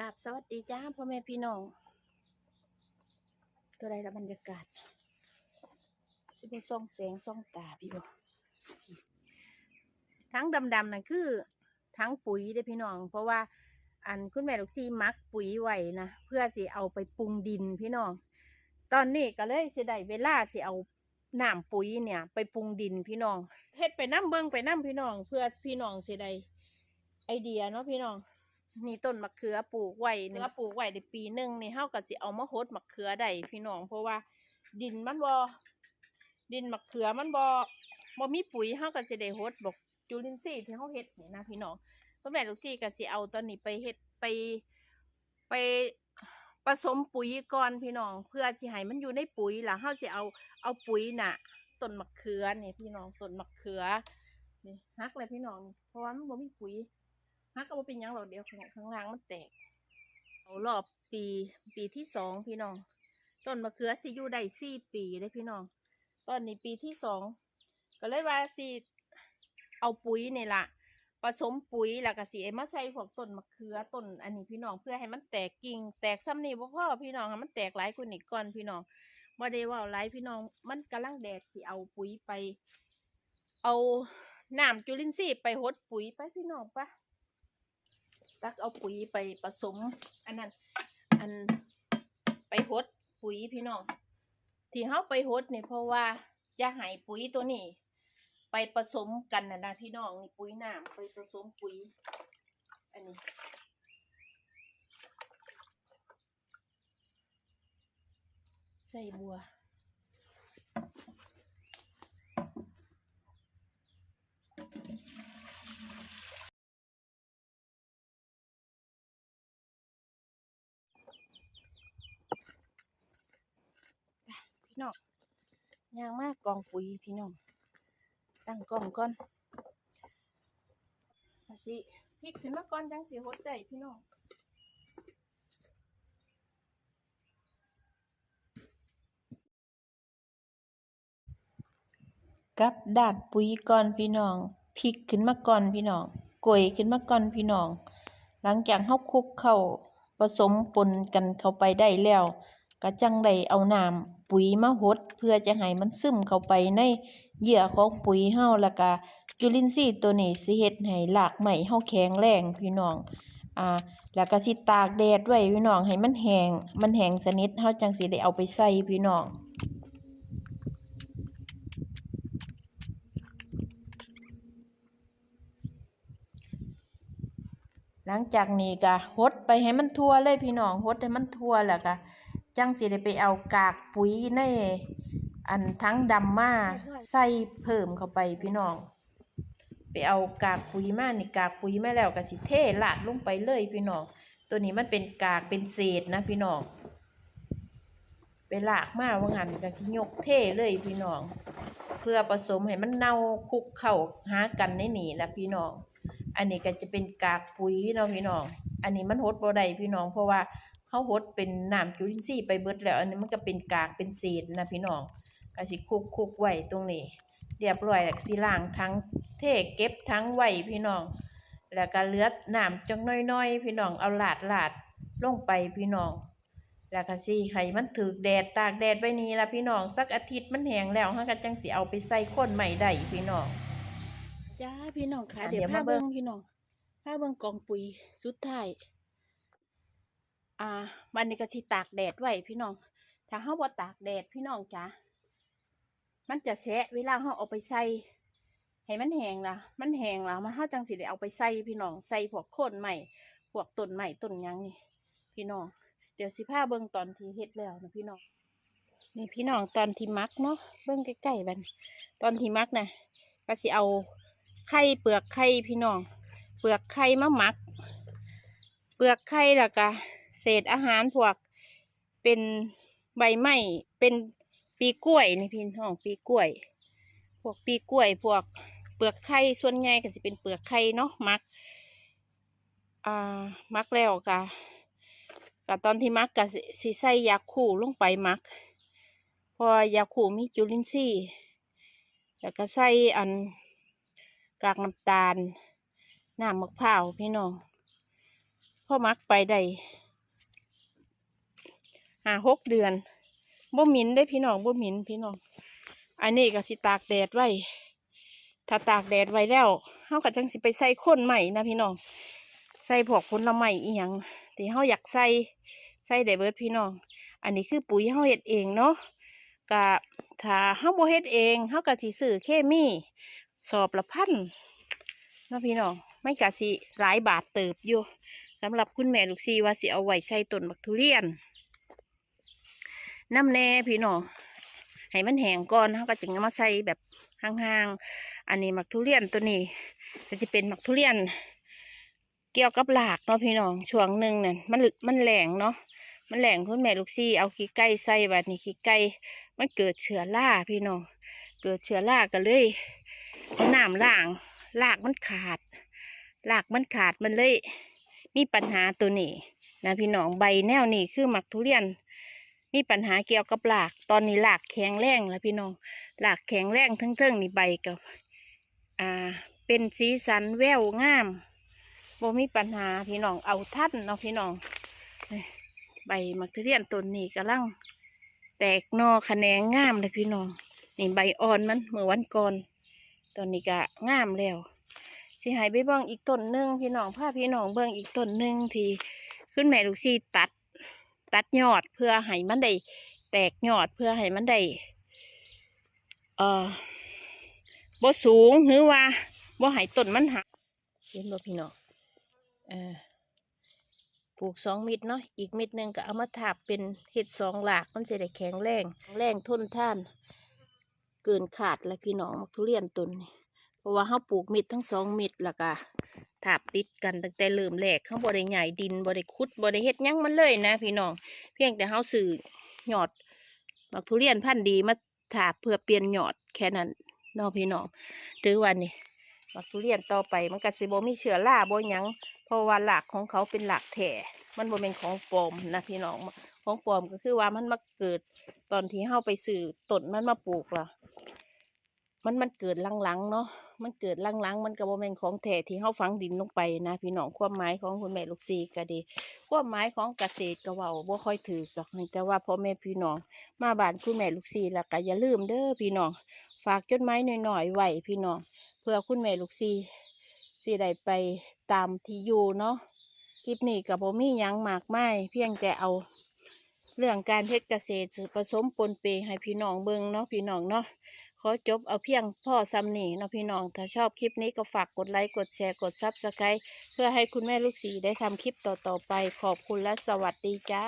กราบสวัสดีจ้าพ่อแม่พี่น้อง ตัวใดละบรรยากาศสิบส่องแสงส่องตาพี่บอทั้งดำๆนั่นคือทั้งปุ๋ยเด้พี่น้อง เพราะว่าอันคุณแม่ลูกซีมักปุ๋ยไว้นะเพื่อสิเอาไปปรุงดินพี่น้อง ตอนนี้ก็เลยสิได้เวลาสิเอาน้ำปุ๋ยเนี่ย ไปปรุงดินพี่น้องเฮ็ดไปน้ำเบิงไปน้ำพี่น้อง เพื่อพี่น้องสิได้ไอเดียเนาะพี่น้อง นี่ต้นมะเขือปลูกไว้เนื้อปลูกไว้ได้ปีหนึ่งนี่เฮาก็สิเอามาโฮดมะเขือได้พี่น้องเพราะว่า ดินมันบ่ดินมะเขือมันบ่บ่มีปุ๋ยเฮาก็สิได้โฮดบอกจุลินทรีย์ที่เฮาเฮ็ดนี่นะพี่น้องพ่อแม่ลูกซี่ก็สิเอาตอนนี้ไปเฮ็ดไปไปผสมปุ๋ยก่อนพี่น้อง เพื่อสิให้มันอยู่ในปุ๋ยล้วเฮาสิเอาเอาปุ๋ยน่ะต้นมะเขือนี่พี่น้องต้นมะเขือนี่ฮักเลยพี่น้อง เพราะว่ามันบ่มีปุ๋ย ฮักก็บ่เป็นยังหรอกเดียวข้างข้างล่างมันแตกเอารอบปีปีที่สองพี่น้องต้นมะเขือสิอยู่ได้สี่ปีเลยพี่น้องตอนนี้ปีที่สองก็เลยว่าสิเอาปุ๋ยนี่ละผสมปุ๋ยแล้วก็สิเอามาใส่พวกต้นมะเขือต้นอันนี้พี่น้องเพื่อให้มันแตกกิ่งแตกซ้ำนี่บ่พอพี่น้องให้มันแตกหลายกว่านี้ก่อนพี่น้องบ่ได้ว่าหลายพี่น้องมันกำลังแดดสิเอาปุ๋ยไป เอาน้ำจุลินทรีย์ไปหดปุ๋ยไปพี่น้องปะ ตักเอาปุ๋ยไปผสม อันนั้น อันไปหดปุ๋ยพี่น้อง ที่เฮาไปหดเนี่ยเพราะว่าจะให้ปุ๋ยตัวนี้ ไปผสมกันนะนะพี่น้องนี่ปุ๋ยน้ำไปผสมปุ๋ย อันนี้ใส่บัว พี่น้องยางมากกองปุ๋ยพี่น้อง ตั้งกล้องก่อนมาสิพลิกขึ้นมาก่อนจังสิหดได้พี่น้องกับดาดปุ๋ยก่อนพี่น้องพลิกขึ้นมาก่อนพี่น้องกวยขึ้นมาก่อนพี่น้อง หลังจากเฮาคลุกเข้าผสมปนกันเข้าไปได้แล้ว ก็จังได้เอาน้ำ ปุ๋ยมาหด เพื่อจะให้มันซึมเข้าไปในเหยื่อของปุ๋ยเฮาแล้วก็จุลินทรีย์ตัวนี้สิเฮ็ดให้รากไม้เฮาแข็งแรงพี่น้องอ่าแล้วก็สิตากแดดไว้พี่น้องให้มันแห้งมันแห้งสนิทเฮาจังสิได้เอาไปใส่พี่น้องหลังจากนี้ก็หดไปให้มันทั่วเลยพี่น้องหดให้มันทั่วแล้วก็ จังสิได้ไปเอากากปุ๋ยในอันทั้งดำมาใส่เพิ่มเข้าไปพี่น้อง ไปเอากากปุ๋ยมานี่กากปุ๋ยมาแล้วก็สิเทลาดลงไปเลยพี่น้อง ตัวนี้มันเป็นกากเป็นเศษนะพี่น้องไปลากมาว่างันก็สิยกเทเลยพี่น้อง เพื่อผสมให้มันเน่าคุกเข้าหากันในนี่แหละพี่น้อง อันนี้ก็จะเป็นกากปุ๋ยเนาะพี่น้อง อันนี้มันหดบ่ได้พี่น้อง เพราะว่า เขาหดเป็นน้ำจุลินทรีย์ไปเบิดแล้ว อันนี้มันก็เป็นกากเป็นเศษนะพี่น้องก็สิคลุกคลุกไว้ตรงนี้ เรียบร้อยแล้วก็สิล้างทั้งเทเก็บทั้งไว้พี่น้อง แล้วก็เหลือน้ำจังน้อยๆ พี่น้องเอาลาดลาดลงไปพี่น้อง แล้วก็สิให้มันถึกแดดตากแดดไว้นี่ละพี่น้องสักอาทิตย์มันแห้งแล้วเฮาก็จังสิเอาไปใส่ข้นใหม่ได้พี่น้องจ้าพี่น้องค่ะอะเดี๋ยวเดี๋ยวพามาเบิ่เบิ้งงพี่น้องพาเบิ้งกองปุ๋ยสุดท้าย อ่ามันนี่ก็สิตากแดดไว้พี่น้อง ถ้าเฮาบ่ตากแดดพี่น้องจ้ามันจะแฉะเวลาเฮาเอาไปใส่ให้มันแห้งล่ะมันแห้งแล้วมันเฮาจังสิได้เอาไปใส่พี่น้องใส่พวกโคนใหม่พวกต้นใหม่ต้นยังนี่พี่น้อง เดี๋ยวสิพาเบิ่งตอนที่เฮ็ดแล้วนะพี่น้องนี่พี่น้องตอนที่มักเนาะเบิ่งใกล้ๆบัดตอนที่มักนะก็สิเอาไข่เปลือกไข่พี่น้อง เปลือกไข่มาหมัก เปลือกไข่แล้วก็ ศษอาหารพวกเป็นใบไม้เป็นปีกล้วยนี่พี่น้องปีกล้วย พวกปีกล้วย พวกเปลือกไข่ส่วนใหญ่ก็สิเป็นเปลือกไข่เนาะมักอ่ามักแล้วก็ก็ตอนที่มักก็สิใส่ยาคู่ลงไปมักพราะว่ายาคู่มีจุลินทรีย์แล้วก็ใส่อันกากน้ำตาลน้ำมะพร้าวพี่น้องพอมักไปได้ ห้าหกเดือนบ่หมินได้พี่น้องบ่หมินพี่น้อง อันนี้ก็สิตากแดดไว้ ถ้าตากแดดไว้แล้วเฮาก็จังสิไปใส่ข้นใหม่นะพี่น้อง ใส่พวกผลไม้อีหยังที่เฮาอยากใส่ใส่ได้เบิดพี่น้อง อันนี้คือปุ๋ยเฮาเฮ็ดเองเนาะก็ถ้าเฮาบ่เฮ็ดเองเฮาก็สิซื้อเคมีสอบละพันนาะพี่น้องไม่ก็สิหลายบาทเติบอยู่สำหรับคุณแม่ลูกซีว่าสิเอาไว้ใส่ต้นบักทุเรียน น้ำแน่พี่น้องให้มันแห้งก่อนเฮาก็จึงเอามาใส่แบบห่างๆ อันนี้หมักทุเรียนตัวนี้ก็จะเป็นหมักทุเรียน เกี่ยวกับหลากเนาะพี่น้องช่วงหนึ่งเนี่ยมันมันแหลงเนาะมันแหลงคุณแม่ลูกซี่เอาขี้ไก่ใส่แบบนี้ขี้ไก่มันเกิดเชื้อราพี่น้องเกิดเชื้อราก็เลยน้ำล้างลากมันขาดลากมันขาดมันเลย มีปัญหาตัวนี้นะพี่น้องใบแนวนี้คือหมักทุเรียน มีปัญหาเกี่ยวกับหลาก ตอนนี้หลากแข็งแรงแล้วพี่น้องหลากแข็งแรงทั้งเทิงๆนี่ใบกับอ่าเป็นสีสันแววงามบ่มีปัญหาพี่น้องเอาท่านเนาะพี่น้องใบมักทุเรียนต้นนี้กำลัง แตกนอขะแนงงามเลยพี่น้องนี่ใบอ่อนมันเมื่อวันก่อนตอนนี้ก็งามแล้วสิหายไปเบิ่งอีกต้นหนึ่งพี่น้องพาพี่น้องเบิ่งอีกต้นหนึ่งที่ขึ้นแม่ลูกซีตัด ตัดยอดเพื่อให้มันได้แตกยอดเพื่อให้มันได้เอ่อบ่สูงหรือว่าบ่ให้ต้นมันหักเห็นบ่พี่น้องเออปลูกสองม็ดเนาะอีกม็ดหนึ่งก็เอามาถาบเป็นเห็ดสองหลากมันจะได้แข็งแรงแรงทนท่าน เกินขาดแล้วพี่น้องมักทุเรียนต้นนี่ ราะว่าเขาปลูกม็ดทั้งสองม็ดแล้วก็ถาบติดกันตั้งแต่เริ่มแรกเขาบ่ได้ใหญ่ดินบ่ได้ขุดบ่ได้เฮ็ดยั้งมันเลยนะ พี่น้องเพียงแต่เขาสื่อหยอดมักทุเรียนพันธุ์ดีมาถาบเพื่อเปลี่ยนหยอดแค่นั้นนอพี่น้องหรือวันนี้มักทุเรียนต่อไปมันก็สิบมีเชื้อราบ่ยังเพราะว่าหลักของเขาเป็นหลักแท้มันบ่เป็นของปลอมนะพี่น้องของปลอมก็คือว่ามันมาเกิดตอนที่เฮาไปซื้อต้นมันมาปลูกล่ะ มันมันเกิดลังๆเนาะมันเกิดลังๆ มันก็บ่แม่นของแท้ที่เฮาฝังดินลงไปนะ พี่น้องความหมายของคุณแม่ลูกซีก็ดีความหมายของเกษตรก็เว้าบ่ค่อยถือหรอกแต่ว่าพ่อแม่พี่น้อง มาบ้านคุณแม่ลูกซีแล้วก็อย่าลืมเด้อพี่น้องฝากจดหมายหน่อยๆไว้พี่น้องเพื่อคุณแม่ลูกซีสิได้ไปตามที่อยู่เนาะคลิปนี้ก็บ่มีหยังมากมายเพียงแต่เอา เรื่องการเฮ็ดเกษตรผสมปนเปให้พี่น้องเบิ่งเนาะพี่น้องเนาะ ขอจบเอาเพียงพ่อซ้ำนี่เนาะพี่น้อง ถ้าชอบคลิปนี้ก็ฝากกดไลค์ กดแชร์ กดซับสไครต์เพื่อให้คุณแม่ลูกสีได้ทำคลิปต่อๆไป ขอบคุณและสวัสดีจ้า